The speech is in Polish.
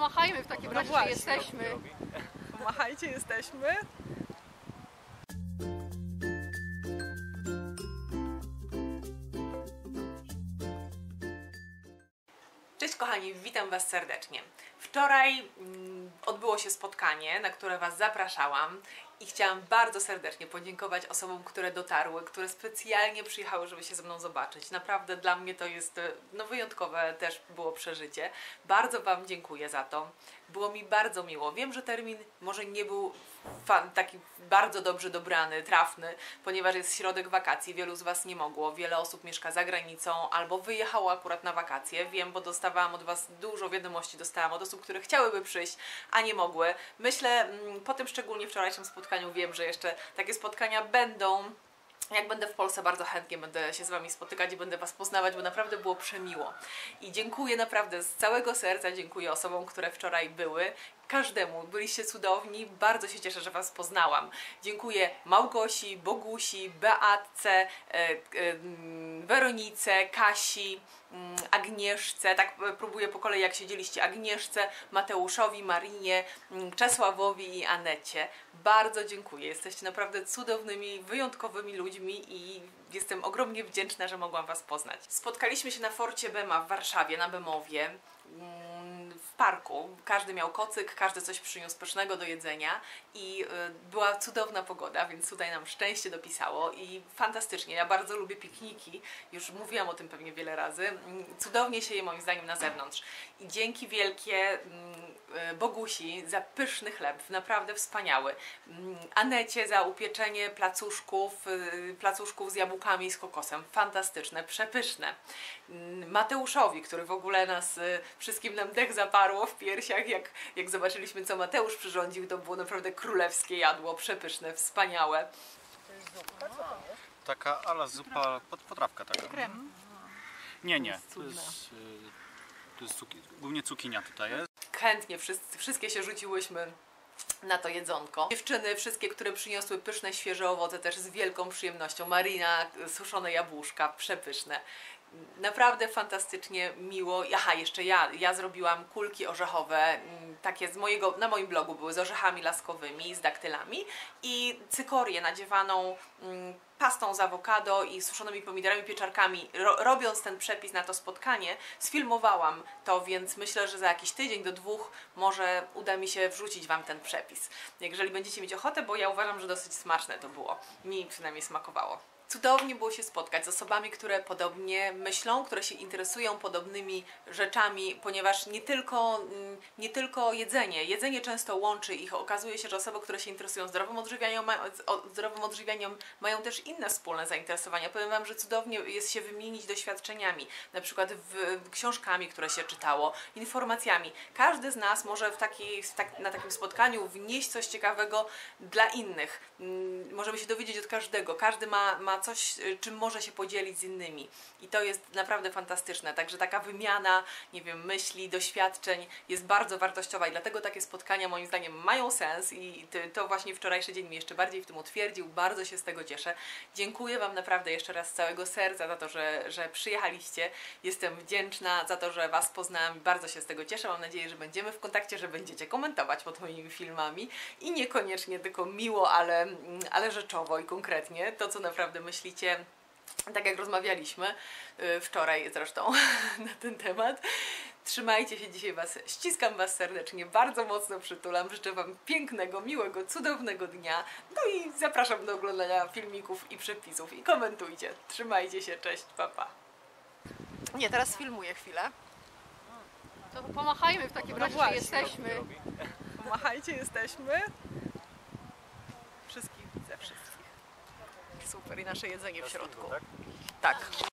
Machajmy w takim No razie, że jesteśmy. Machajcie, jesteśmy. Cześć kochani, witam Was serdecznie. Wczoraj mm, odbyło się spotkanie, na które Was zapraszałam i chciałam bardzo serdecznie podziękować osobom, które dotarły, które specjalnie przyjechały, żeby się ze mną zobaczyć. Naprawdę dla mnie to jest e, no, wyjątkowe też było przeżycie. Bardzo Wam dziękuję za to. Było mi bardzo miło. Wiem, że termin może nie był fan, taki bardzo dobrze dobrany, trafny, ponieważ jest środek wakacji, wielu z Was nie mogło, wiele osób mieszka za granicą albo wyjechało akurat na wakacje. Wiem, bo dostawałam od Was dużo wiadomości, dostałam od osób, które chciałyby przyjść, a nie mogły. Myślę, mm, po tym szczególnie wczorajszym spotkaniu wiem, że jeszcze takie spotkania będą. Jak będę w Polsce, bardzo chętnie będę się z Wami spotykać i będę Was poznawać, bo naprawdę było przemiło. I dziękuję naprawdę z całego serca, dziękuję osobom, które wczoraj były. Każdemu, byliście cudowni, bardzo się cieszę, że Was poznałam. Dziękuję Małgosi, Bogusi, Beatce, e, e, mm, Weronice, Kasi, mm, Agnieszce, tak e, próbuję po kolei jak siedzieliście, Agnieszce, Mateuszowi, Marinie, mm, Czesławowi i Anecie. Bardzo dziękuję, jesteście naprawdę cudownymi, wyjątkowymi ludźmi i jestem ogromnie wdzięczna, że mogłam Was poznać. Spotkaliśmy się na Forcie Bema w Warszawie, na Bemowie. mm, W parku. Każdy miał kocyk, każdy coś przyniósł pysznego do jedzenia i y, była cudowna pogoda, więc tutaj nam szczęście dopisało i fantastycznie. Ja bardzo lubię pikniki, już mówiłam o tym pewnie wiele razy. Mm, Cudownie się je moim zdaniem na zewnątrz. I dzięki wielkie mm, Bogusi za pyszny chleb, naprawdę wspaniały. Mm, Anecie za upieczenie placuszków, y, placuszków z jabłkami i z kokosem. Fantastyczne, przepyszne. Mm, Mateuszowi, który w ogóle nas y, wszystkim nam dech zaparło w piersiach, jak, jak zobaczyliśmy, co Mateusz przyrządził, to było naprawdę królewskie jadło, przepyszne, wspaniałe. Taka ala zupa, pot- potrawka taka. Krem. Nie, nie. jest To jest, to jest cuki- głównie cukinia tutaj jest. Chętnie wszyscy, wszystkie się rzuciłyśmy na to jedzonko. Dziewczyny, wszystkie, które przyniosły pyszne, świeże owoce, też z wielką przyjemnością. Marina, suszone jabłuszka, przepyszne. Naprawdę fantastycznie miło. Aha, jeszcze ja, ja zrobiłam kulki orzechowe, mm, takie z mojego, na moim blogu były z orzechami laskowymi, z daktylami i cykorię nadziewaną mm, pastą z awokado i suszonymi pomidorami, pieczarkami. Ro, robiąc ten przepis na to spotkanie, sfilmowałam to, więc myślę, że za jakiś tydzień do dwóch może uda mi się wrzucić Wam ten przepis. Jeżeli będziecie mieć ochotę, bo ja uważam, że dosyć smaczne to było. Mi przynajmniej smakowało. Cudownie było się spotkać z osobami, które podobnie myślą, które się interesują podobnymi rzeczami, ponieważ nie tylko, mm, nie tylko jedzenie. Jedzenie często łączy ich. Okazuje się, że osoby, które się interesują zdrowym odżywianiem, ma, o- zdrowym odżywianiem mają też inne wspólne zainteresowania. Powiem Wam, że cudownie jest się wymienić doświadczeniami, na przykład w, książkami, które się czytało, informacjami. Każdy z nas może w taki, tak, na takim spotkaniu wnieść coś ciekawego dla innych. Mm, Możemy się dowiedzieć od każdego. Każdy ma, ma coś, y, czym może się podzielić z innymi. I to jest naprawdę fantastyczne. Także taka wymiana, nie wiem, myśli, doświadczeń jest bardzo wartościowa i dlatego takie spotkania moim zdaniem mają sens i to właśnie wczorajszy dzień mnie jeszcze bardziej w tym utwierdził. Bardzo się z tego cieszę. Dziękuję Wam naprawdę jeszcze raz z całego serca za to, że, że przyjechaliście. Jestem wdzięczna za to, że Was poznałam bardzo się z tego cieszę. Mam nadzieję, że będziemy w kontakcie, że będziecie komentować pod moimi filmami i niekoniecznie tylko miło, ale, ale rzeczowo i konkretnie to, co naprawdę myślicie tak jak rozmawialiśmy y, wczoraj zresztą na ten temat. Trzymajcie się dzisiaj Was, ściskam Was serdecznie, bardzo mocno przytulam, życzę Wam pięknego, miłego, cudownego dnia. No i zapraszam do oglądania filmików i przepisów i komentujcie. Trzymajcie się, cześć, papa. Nie, teraz filmuję chwilę. To pomachajmy w takim No razie, właśnie. jesteśmy. Machajcie, jesteśmy. Super i nasze jedzenie w środku. tak? Tak.